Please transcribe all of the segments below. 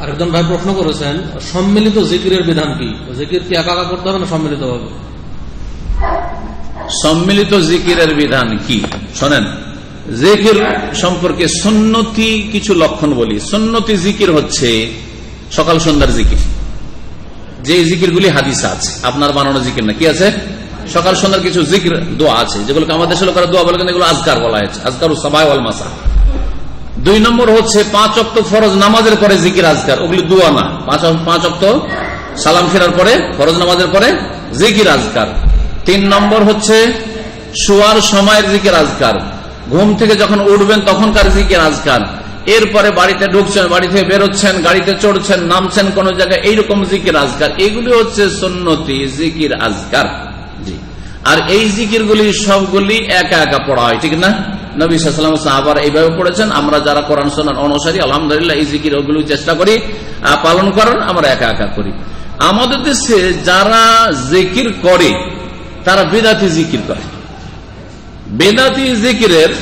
আরেকজন ভাই প্রশ্ন করেছেন, সম্মিলিত জিকিরের বিধান কি? জিকির কি একা একা করতে হবে না সম্মিলিত ভাবে সম্মিলিত জিকিরের বিধান কি? শোনেন, জিকির সম্পর্কে সন্নতি কিছু লক্ষণ বলি। সন্নতি জিকির হচ্ছে সকাল সন্ধ্যার জিকির। যে জিকিরগুলি হাদিস আছে, আপনার বানানো জিকির না। কি আছে? সকাল সন্ধ্যার কিছু জিকির দোয়া আছে, যেগুলোকে আমাদের দেশের লোকেরা দোয়া বলে এগুলো আজকার বলা হয়েছে। আজকার সাবাই ওয়াল মাসা দুই নম্বর হচ্ছে পাঁচ অক্ত ফরজ নামাজের পরে জিকির, আজকার। ওগুলি দোয়া না। পাঁচ পাঁচ অক্ত সালাম ফেরার পরে, ফরজ নামাজের পরে জিকির, আজকার। তিন নম্বর হচ্ছে শোয়ার সময়ের জিকির, আজকার। ঘুম থেকে যখন উঠবেন তখনকার জিকির, আজকার। এরপরে বাড়িতে ঢুকছেন, বাড়ি থেকে বেরোচ্ছেন, গাড়িতে চড়ছেন, নামছেন কোন জায়গায়, এইরকম জিকির, আজকার। এগুলি হচ্ছে সন্নতি, জিকির, আজকার। জি। আর এই জিকির গুলি সবগুলি একা একা পড়া হয়, ঠিক না? নবী সাল্লাম আবার এইভাবে পড়েছেন, আমরা যারা কোরআন সোনার অনুসারী, আলহামদুলিল্লাহ এই জিকির ওগুলি চেষ্টা করি পালন করার, আমরা একা একা করি। আমাদের দেশে যারা জিকির করে, তারা বেদাতি জিকির করে। বেদাতি জিকিরের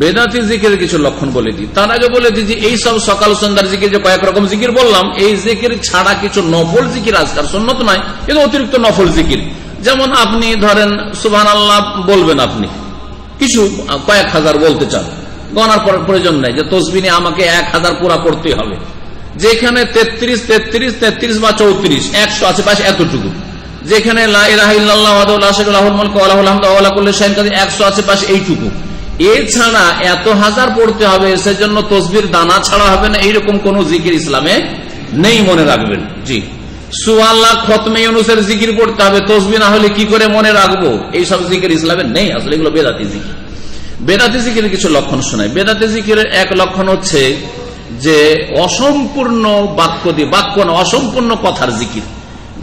বেদাতি জিকিরের কিছু লক্ষণ বলে দিই। তার আগে বলে দিই যে এই সব সকাল সন্ধ্যার জিকির যে কয়েক রকম জিকির বললাম, এই জিকির ছাড়া কিছু নফল জিকির আজকাল সন্ন্যত নয়, কিন্তু অতিরিক্ত নফল জিকির। যেমন আপনি ধরেন সুবাহ আল্লাহ বলবেন আপনি কিছু কয়েক হাজার বলতে চান। গণার প্রয়োজন নেই যে তসবিনী আমাকে এক হাজার পুরা করতে হবে। যেখানে তেত্রিশ তেত্রিশ তেত্রিশ বা চৌত্রিশ, একশো আছে পাশে এতটুকু। যেখানে একশো এইটুকু। এছাড়া এত হাজার পড়তে হবে, সেজন্য তসবির দানা ছাড়া হবে না, এইরকম কোন জিকির ইসলামে নেই মনে রাখবেন। জি। সুয়াল্লাহ খতমে অনুসার জিকির পড়তে হবে, তসবি না হলে কি করে মনে রাখব? এই সব জিকির ইসলামে নেই, আসলে এগুলো বেদাতি জিকির। বেদাতি জিকিরের কিছু লক্ষণ শোনায় বেদাতি জিকিরের এক লক্ষণ হচ্ছে যে, অসম্পূর্ণ বাক্য দিয়ে, বাক্য না, অসম্পূর্ণ কথার জিকির।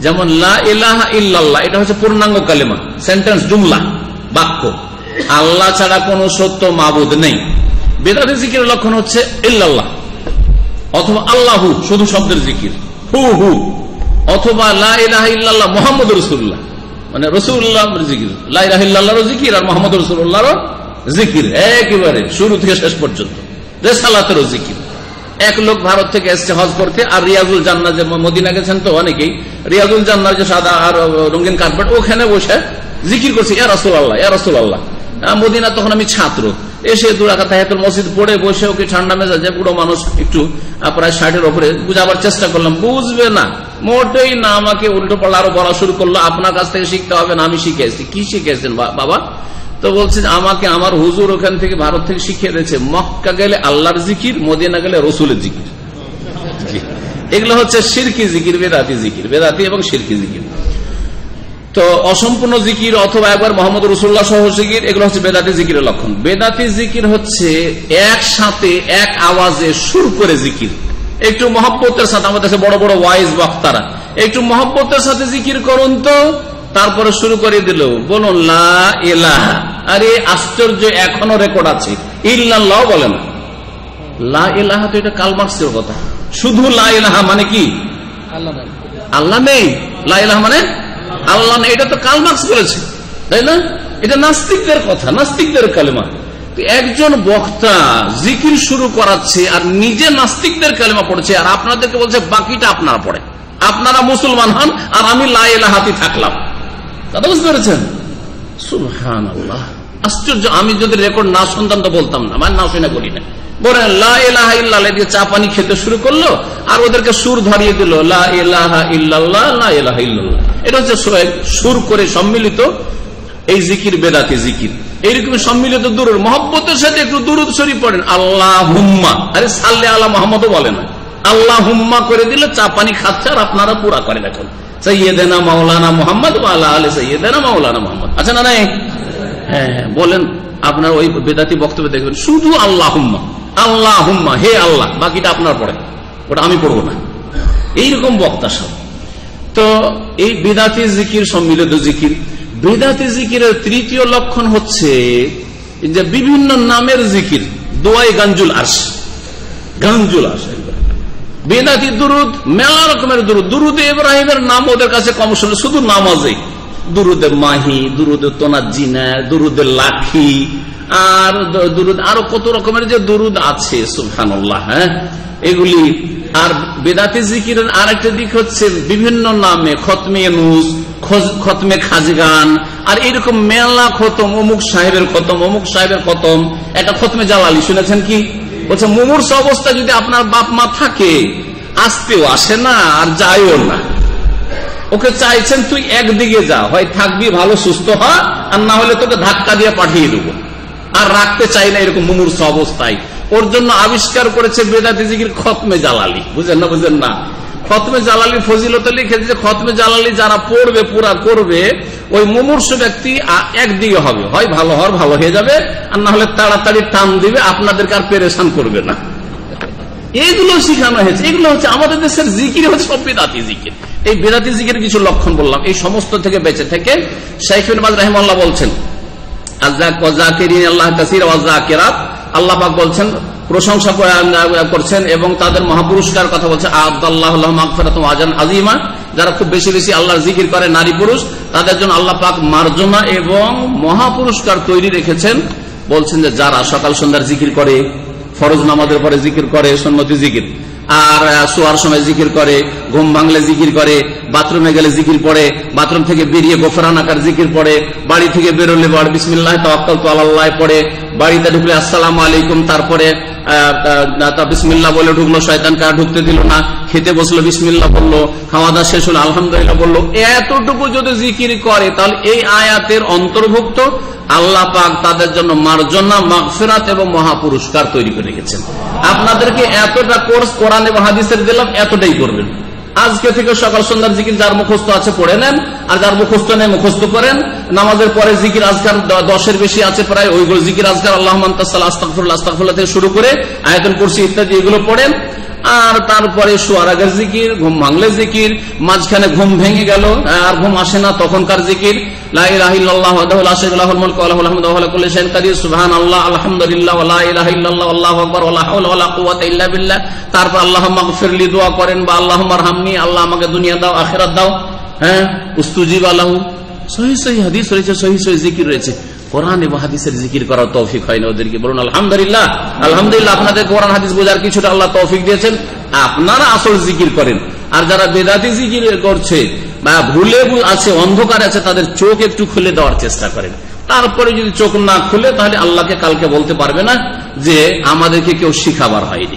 যেমন ইল্লাল্লাহ, এটা হচ্ছে পূর্ণাঙ্গ কালেমা, সেন্টেন্স, জুমলা, বাক্য। আল্লাহ ছাড়া কোন সত্য মাবুদ নেই। বেদাতি জিকিরের লক্ষণ হচ্ছে ইল্লাল্লাহ, অথবা আল্লাহু, শুধু শব্দের জিকির। হু হু। অথবা লাহ মোহাম্মদ রসুল্লাহ মানে রসুল্লাহ জিকির। আর মোহাম্মদ রসুল্লাহর জিকির। একেবারে শুরু থেকে শেষ পর্যন্ত। রেসালাতেরও জিকির। এক লোক ভারত থেকে এসছে হজ করতে আর রিয়াজুল জান্না যে মদিনা গেছেন তো অনেকেই, রিয়াজুল জান্নার যে সাদা আর রঙিন কার্পেট ওখানে বসে জিকির করছে রসুল আল্লাহ রসুল আল্লাহ মদিনা তখন আমি ছাত্র। এসে মসজিদ পড়ে বসে ওকে ঠান্ডা মেজাজে, বুড়ো মানুষ একটু প্রায় ষাটের ওপরে বুঝাবার চেষ্টা করলাম। বুঝবে না। মোটেই না আমাকে উল্টো পাল্লা আরও বলা শুরু করল। আপনার কাছ থেকে শিখতে হবে না, আমি শিখে এসেছি কি শিখেছেন বাবা? তো বলছে আমাকে আমার হুজুর ওখান থেকে ভারত থেকে শিখিয়ে দিয়েছে, মক্কা গেলে আল্লাহর জিকির, মদিনা গেলে রসুলের জিকির। এগুলো হচ্ছে সিরকি জিকির, বেদাতি জিকির, বেদাতি এবং সিরকি জিকির। তো অসম্পূর্ণ জিকির অথবা একবার মোহাম্মদ রসুল্লাহ সহ জিকির, এগুলো হচ্ছে বেদাতি জিকিরের লক্ষণ। বেদাতি জিকির হচ্ছে একসাথে এক আওয়াজে সুর করে জিকির। একটু মহব্বতের সাথে আমাদের কাছে বড় বড় ওয়াইজ বক্তারা। একটু মহব্বতের সাথে জিকির করুন তো। তারপরে শুরু করে দিল বলুন লা আরে আশ্চর্য এখনও রেকর্ড আছে। ইল্লাহ বলেন। লা এলাহা তো এটা কালমার্ক্সের কথা। শুধু লা এলাহা মানে কি? আল্লাহ নেই। লা এলাহা মানে আল্লাহ নেই। এটা তো কালমার্ক্স বলেছে তাই না? এটা নাস্তিকদের কথা নাস্তিকদের কালেমা। একজন বক্তা জিকির শুরু করাচ্ছে আর নিজে নাস্তিকদের কালেমা পড়ছে আর আপনাদেরকে বলছে, বাকিটা আপনারা পড়ে আপনারা মুসলমান হন আর আমি লাইলাহাতি থাকলাম। দাদা বুঝতে পেরেছেন? সুহান আশ্চর্য, আমি যদি রেকর্ড না শুনতাম তো বলতাম না। মানে না শুনে করি না বলেন চা পানি খেতে শুরু করল আর ওদেরকে সুর ধরিয়ে দিল এটা হচ্ছে সুর করে সম্মিলিত এই জিকির, বেদাতে জিকির। এইরকম সম্মিলিত দূরের মহব্বতের সাথে একটু দূরত শরীফ পড়েন আল্লাহ হুম্মা আরে সাল্লে আল্লাহ মোহাম্মদও বলে না। আল্লাহ হুম্মা করে দিলে চা পানি খাচ্ছে আর আপনারা পুরা করেন এখন। সৈয়দেনা মাওলানা মোহাম্মদ আল্লাহ আলী সৈয়দেনা মাওলানা মোহাম্মদ। আচ্ছা না নাই? হ্যাঁ হ্যাঁ বলেন, আপনার ওই বেদাতি বক্তব্য দেখবেন, শুধু আল্লাহ হুম্মা আল্লাহ হুম্মা হে আল্লাহ, বাকিটা আপনার পড়ে। ওটা আমি পড়ব না। এইরকম বক্তা সব। তো এই বেদাতি জিকির, সম্মিলিত জিকির বেদাতি জিকিরের তৃতীয় লক্ষণ হচ্ছে যে বিভিন্ন নামের জিকির, দোয়াই গাঞ্জুল আস গাঞ্জুল আস বেদাতি দুরুদ, মেলা রকমের দুরুদ। দুরুদ ইব্রাহিমের নাম ওদের কাছে কম শুনে শুধু নামাজে দুরুদে মাহি, দুরুদে তোনাজিনা দুরুদে লাখি, আর দুরুদ আরও কত রকমের যে দুরুদ আছে সুফানুল্লাহ হ্যাঁ? এগুলি আর বেদাতি জিকিরের আর একটা দিক হচ্ছে বিভিন্ন নামে খতমে নুস খতমে খাজগান আর এরকম মেলা খতম, অমুক সাহেবের খতম, অমুক সাহেবের খতম, একটা খতমে জালালি শুনেছেন কি? বলছে, মুমূর্ষ অবস্থা যদি আপনার বাপ মা থাকে, আসতেও আসে না আর যায়ও না। ওকে চাইছেন, তুই একদিকে যা, হয় থাকবি, ভালো, সুস্থ হ, আর না হলে তোকে ধাক্কা দিয়ে পাঠিয়ে দেবো। আর রাখতে চাই না এরকম মুমূর্ষ অবস্থায়। ওর জন্য আবিষ্কার করেছে বেদাতি জিকির খতমে জালালি। বুঝেন না বুঝেন না? খতমে জালালি ফজিলত লিখেছে যে খতমে জালালি যারা পড়বে, পুরা করবে, ওই মুমূর্ষ ব্যক্তি একদিকে হবে। হয় ভালো হওয়ার, ভালো হয়ে যাবে, আর না হলে তাড়াতাড়ি টান দিবে, আপনাদেরকে আর পেরেশান করবে না। এইগুলো শিখানো হয়েছে। এগুলো হচ্ছে আমাদের দেশের জিকির হচ্ছে সব বেদাতি জিকির। এই বেদাতি জিকির কিছু লক্ষণ বললাম। এই সমস্ত থেকে বেঁচে থেকে শাইফিন ইনবাজ রহমাল্লাহ বলছেন আল্লাহ পাক বলছেন, প্রশংসা করছেন এবং তাদের মহাপুরস্কার কথা বলছে আজিমা যারা খুব বেশি বেশি আল্লাহর জিকির করে, নারী পুরুষ, তাদের জন্য আল্লাহ পাক মার্জনা এবং মহাপুরস্কার তৈরি রেখেছেন। বলছেন যে যারা সকাল সন্ধ্যার জিকির করে, ফরজ নামাজের পরে জিকির করে, সন্নতি জিকির। আর শোয়ার সময় জিকির করে, ঘুম ভাঙলে জিকির করে, বাথরুমে গেলে জিকির পড়ে, বাথরুম থেকে বেরিয়ে গোফরান আকার জিকির পড়ে, বাড়ি থেকে বেরোলে বিসমিল্লাহ তাওয়াক্কাল তু আলাল্লাহ পড়ে বাড়িতে ঢুকলে আসসালামু আলাইকুম, তারপরে বিসমিল্লাহ বলে ঢুকলো শয়তানকে আর ঢুকতে দিল না, খেতে বসল, বিসমিল্লাহ বলল, খাওয়া দাওয়া শেষ হলো, আলহামদুলিল্লাহ বলল, এতটুকু যদি জিকির করে, তাহলে এই আয়াতের অন্তর্ভুক্ত আল্লাহ পাক তাদের জন্য মার্জনা, মাগফিরাত এবং মহাপুরস্কার তৈরি করে রেখেছেন। আপনাদেরকে এতটা কোর্স কোরআন এবং হাদিসের দিলাম, এতটাই করবেন। আজকে থেকে সকাল সন্ধ্যার জিকির যার মুখস্থ আছে পড়ে নেন, আর যার মুখস্থ নেই, মুখস্থ করেন। নামাজের পরে জিকির আজকার দশের বেশি আছে প্রায়, ওইগুলো জিকির আজকার আল্লাহ আস্তাকুল্লাহ আস্তাকুল্লাহ থেকে শুরু করে আয়তন কুরসি ইত্যাদি এগুলো পড়েন। আর তারপরে শোয়ার আগের জিকির, ঘুম ভাঙলে জিকির, মাঝখানে ঘুম ভেঙে গেল, আর ঘুম আসে না তখনকার জিকির। আল্লাহু আল্লাহ আমাকে দুনিয়া দাও দাও। হ্যাঁ সহি সহি হাদিস রয়েছে, সহি সহি জিকির রয়েছে। কোরআন এবং হাদিসের জিকির করার তৌফিক হয় না ওদেরকে। বলুন, আলহামদুলিল্লাহ আলহামদুলিল্লাহ আপনাদের কোরআন, হাদিস বোঝার কিছুটা আল্লাহ তৌফিক দিয়েছেন। আপনারা আসল জিকির করেন। আর যারা বেদাতি জিকির করছে বা ভুল আছে, অন্ধকার আছে, তাদের চোখ একটু খুলে দেওয়ার চেষ্টা করেন। তারপরে যদি চোখ না খুলে, তাহলে আল্লাহকে কালকে বলতে পারবে না যে, আমাদেরকে কেউ শিখাবার হয়নি।